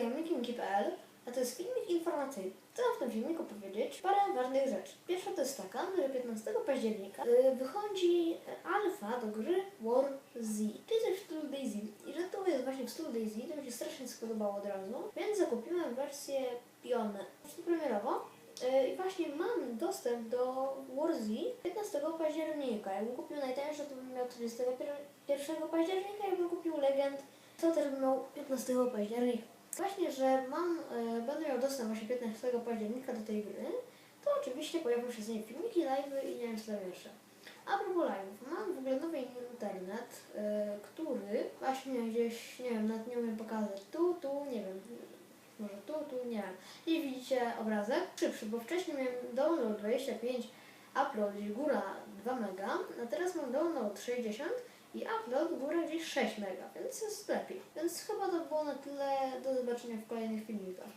tajemnikinki.pl, a to jest filmik informacyjny. Chcę w tym filmiku powiedzieć parę ważnych rzeczy. Pierwsza to jest taka, że 15 października y, wychodzi alfa do gry War Z, czyli coś w stylu DayZ. I że to jest właśnie w stylu DayZ, to mi się strasznie spodobało od razu, więc zakupiłem wersję Pionę. Premierowo. Y, I właśnie mam dostęp do Warzy 15 października. Jakbym kupił najtańsze, to bym miał 31 października. Jakbym kupił Legend, to też bym miał 15 października. Właśnie, że mam, y, będę miał dostęp właśnie 15 października do tej gry, to oczywiście pojawią się z niej filmiki, live'y i nie wiem co tam. A propos live'ów, mam w ogóle nowy internet, y, który właśnie gdzieś, nie wiem, nawet nie umiem pokazać. Tu, tu, nie wiem, może tu, tu, nie wiem. I widzicie obrazek szybszy, bo wcześniej miałem download 25, upload gdzieś góra 2 mega, a teraz mam download 60 i upload góra gdzieś 6 mega, więc jest lepiej. Więc chyba to było na tyle. Do zobaczenia w kolejnych filmikach.